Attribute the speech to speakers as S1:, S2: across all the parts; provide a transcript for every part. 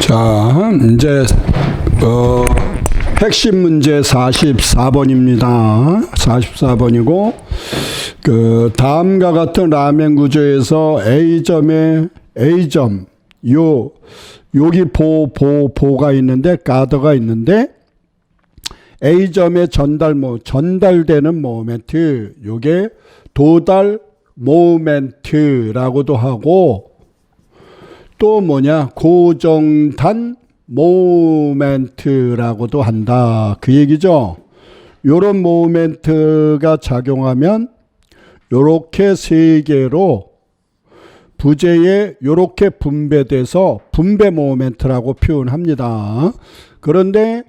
S1: 자, 이제 어, 핵심 문제 44번입니다. 44번이고 그 다음과 같은 라멘 구조에서 A점에 A점 요 여기 보 보 보가 있는데 가드가 있는데 A점에 전달 모 전달되는 모멘트 요게 도달 모멘트라고도 하고 또 뭐냐 고정단 모멘트라고도 한다 그 얘기죠. 요런 모멘트가 작용하면 요렇게 세 개로 부재에 요렇게 분배돼서 분배 모멘트라고 표현합니다. 그런데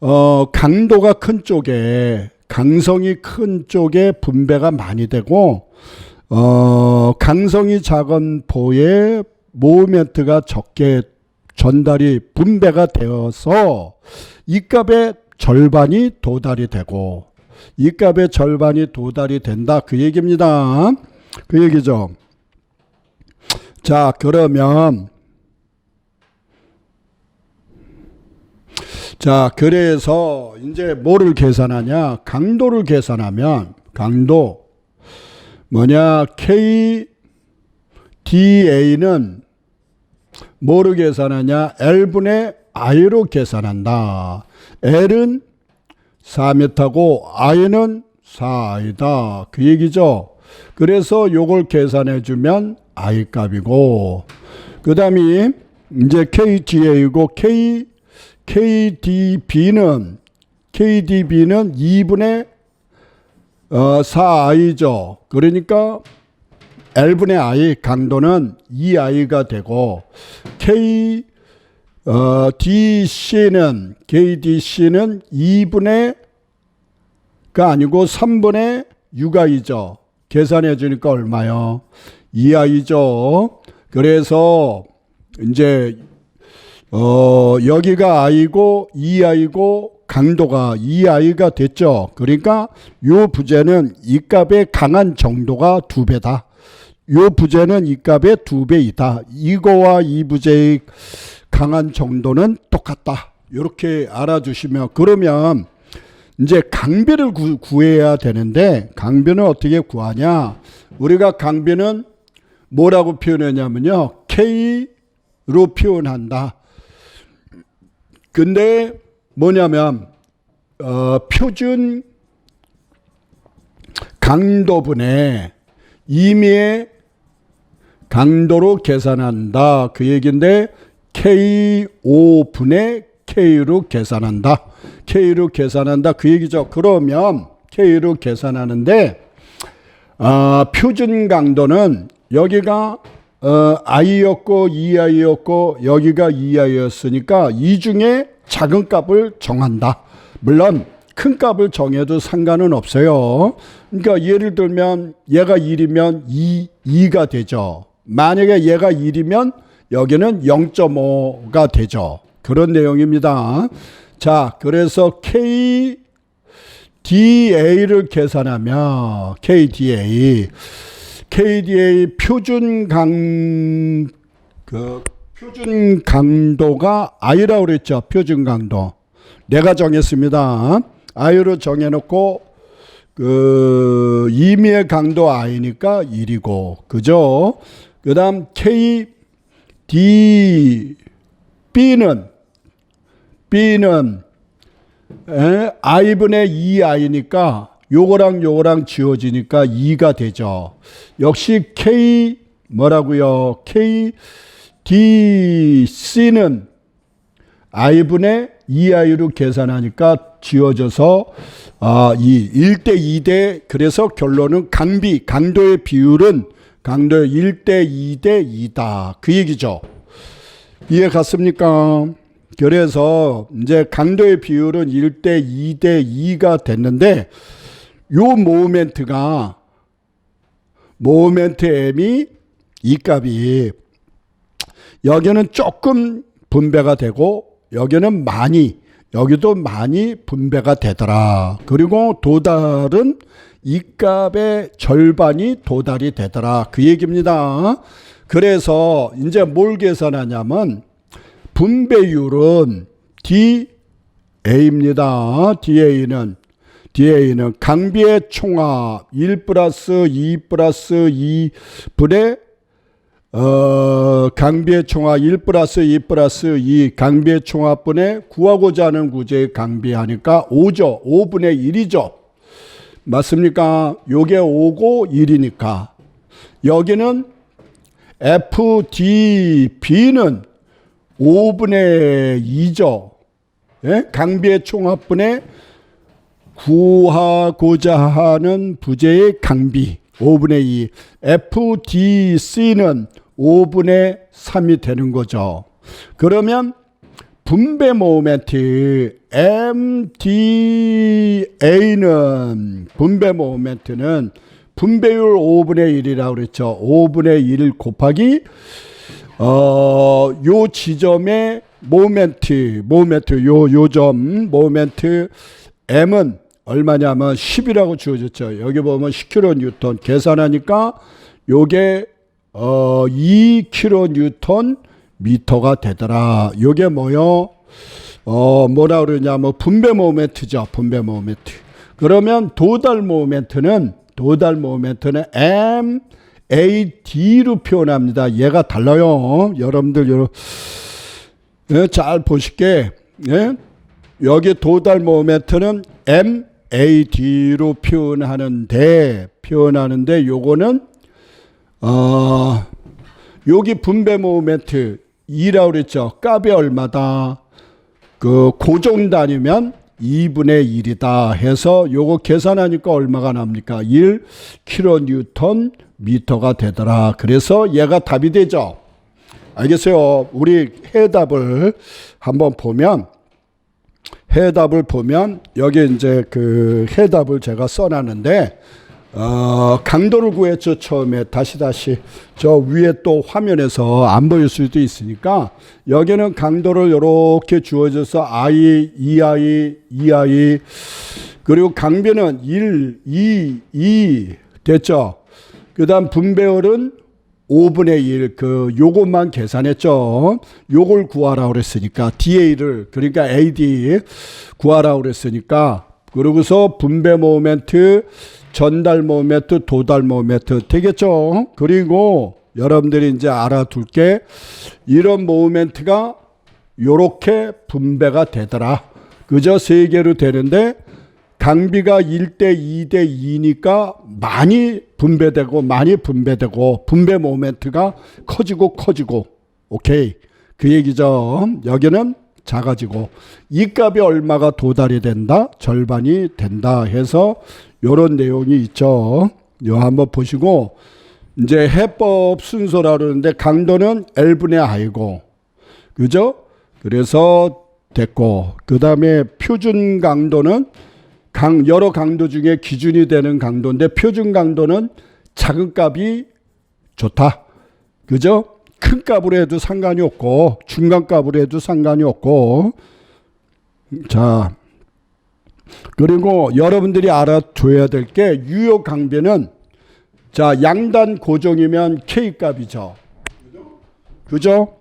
S1: 어 강도가 큰 쪽에 강성이 큰 쪽에 분배가 많이 되고 어 강성이 작은 보에 모멘트가 적게 전달이 분배가 되어서 이 값의 절반이 도달이 되고 이 값의 절반이 도달이 된다 그 얘기입니다. 그 얘기죠. 자 그러면 자 그래서 이제 뭐를 계산하냐 강도를 계산하면 강도 뭐냐 K DA는 뭐로 계산하냐? L분의 I로 계산한다. L은 4m고 I는 4I다. 그 얘기죠. 그래서 요걸 계산해 주면 I 값이고 그 다음에 이제 KDA이고 K, KDB는 KDB는 2분의 어, 4i죠. 그러니까 L분의 I 강도는 2i가 되고 K 어, DC는 KDC는 2분의 가 아니고 3분의 6i죠. 계산해 주니까 얼마요? 2i죠. 그래서 이제 어, 여기가 i고 2i고 강도가 2i가 됐죠. 그러니까 요 부재는 이 값의 강한 정도가 두 배다. 요 부재는 이 값의 두 배이다. 이거와 이 부재의 강한 정도는 똑같다. 이렇게 알아주시면 그러면 이제 강비를 구, 구해야 되는데 강비는 어떻게 구하냐? 우리가 강비는 뭐라고 표현하냐면요. K로 표현한다. 근데 뭐냐면 어, 표준 강도분의 임의의 강도로 계산한다. 그 얘기인데 K5분의 K로 계산한다. K로 계산한다. 그 얘기죠. 그러면 K로 계산하는데 어, 표준 강도는 여기가 어, i였고 2i였고 여기가 2i였으니까 이 중에 작은 값을 정한다. 물론 큰 값을 정해도 상관은 없어요. 그러니까 예를 들면 얘가 1이면 2, 2가 되죠. 만약에 얘가 1이면 여기는 0.5가 되죠. 그런 내용입니다. 자, 그래서 K DA를 계산하면 KDA KDA 표준 강, 그, 표준 강도가 I라고 그랬죠. 표준 강도. 내가 정했습니다. I로 정해 놓고, 그, 임의의 강도 I니까 1이고, 그죠? 그 다음 K, D, B는, B는, 에, I분의 2I니까 요거랑 요거랑 지워지니까 2가 되죠. 역시 K 뭐라고요? K D C는 I분의 2I로 계산하니까 지워져서 아, 이 1대 2대 그래서 결론은 강비 강도의 비율은 강도의 1대 2대 2다. 그 얘기죠. 이해 갔습니까? 그래서 이제 강도의 비율은 1대 2대 2가 됐는데 요 모멘트가 모멘트 M이 이 값이 여기는 조금 분배가 되고 여기는 많이 여기도 많이 분배가 되더라. 그리고 도달은 이 값의 절반이 도달이 되더라. 그 얘기입니다. 그래서 이제 뭘 계산하냐면 분배율은 DA입니다. DA는 DA는 강비의 총합 1 플러스 2 플러스 2 분의 어, 강비의 총합 1 플러스 2 플러스 2 강비의 총합분의 구하고자 하는 구제의 강비하니까 5죠. 5분의 1이죠. 맞습니까? 요게 5고 1이니까. 여기는 FDB는 5분의 2죠. 예? 강비의 총합분의 구하고자 하는 부재의 강비 5분의 2. FDC는 5분의 3이 되는 거죠. 그러면 분배 모멘트 MDA는 분배 모멘트는 분배율 5분의 1이라고 그랬죠. 5분의 1 곱하기 어, 요 지점의 모멘트, 모멘트, 요, 요점, 모멘트, M은 얼마냐면 10이라고 주어졌죠. 여기 보면 10kN 계산하니까 요게 어 2kN 미터가 되더라. 요게 뭐요? 어 뭐라 그러냐면 분배 모멘트죠. 분배 모멘트. 그러면 도달 모멘트는 도달 모멘트는 M A D로 표현합니다. 얘가 달라요. 여러분들 여러 예, 잘 보실게. 예? 여기 도달 모멘트는 MAD로 표현하는데 표현하는데 요거는 어 여기 분배 모멘트 2라고 그랬죠. 값이 얼마다? 그 고정 단위면 2분의 1이다 해서 요거 계산하니까 얼마가 납니까? 1 킬로뉴턴 미터가 되더라. 그래서 얘가 답이 되죠. 알겠어요? 우리 해답을 한번 보면 해답을 보면 여기 이제 그 해답을 제가 써놨는데 어, 강도를 구했죠 처음에. 다시 다시. 저 위에 또 화면에서 안 보일 수도 있으니까 여기는 강도를 이렇게 주어져서 i, 2i, 2i 그리고 강변은 1, 2, 2 됐죠. 그다음 분배율은 5분의 1, 그, 요것만 계산했죠. 요걸 구하라 그랬으니까, DA를, 그러니까 AD 구하라 그랬으니까, 그러고서 분배 모멘트, 전달 모멘트, 도달 모멘트 되겠죠. 그리고 여러분들이 이제 알아둘 게, 이런 모멘트가 요렇게 분배가 되더라. 그저 세 개로 되는데, 강비가 1대 2대 2니까 많이 분배되고 많이 분배되고 분배 모멘트가 커지고 커지고 오케이 그 얘기죠 여기는 작아지고 이 값이 얼마가 도달이 된다 절반이 된다 해서 요런 내용이 있죠 요 한번 보시고 이제 해법 순서라 그러는데 강도는 L분의 I고 그죠 그래서 됐고 그 다음에 표준 강도는 강, 여러 강도 중에 기준이 되는 강도인데 표준 강도는 작은 값이 좋다. 그죠? 큰 값으로 해도 상관이 없고 중간 값으로 해도 상관이 없고 자 그리고 여러분들이 알아둬야 될 게 유효 강변은 자 양단 고정이면 K 값이죠. 그죠?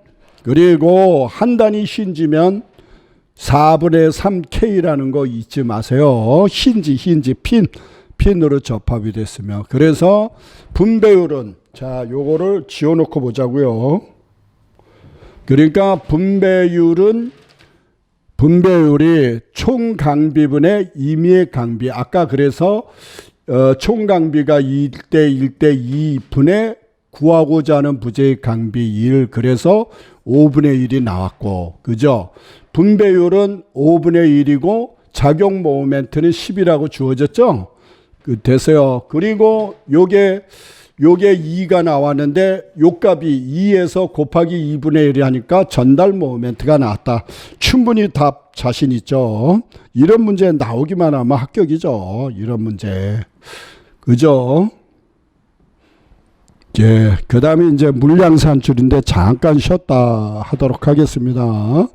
S1: 그리고 한 단위 신지면 4분의 3K라는 거 잊지 마세요. 흰지, 흰지, 핀, 핀으로 접합이 됐으면. 그래서 분배율은, 자, 요거를 지어놓고 보자고요. 그러니까 분배율은, 분배율이 총 강비분의 임의의 강비. 아까 그래서, 어, 총 강비가 1대 1대 2분의 구하고자 하는 부재의 강비 1. 그래서 5분의 1이 나왔고, 그죠? 분배율은 5분의 1이고 작용 모멘트는 10이라고 주어졌죠. 그 됐어요. 그리고 요게 요게 2가 나왔는데 요 값이 2에서 곱하기 2분의 1이 하니까 전달 모멘트가 나왔다. 충분히 답 자신 있죠. 이런 문제 나오기만 하면 합격이죠. 이런 문제. 그죠? 예, 그 다음에 이제 물량 산출인데 잠깐 쉬었다 하도록 하겠습니다.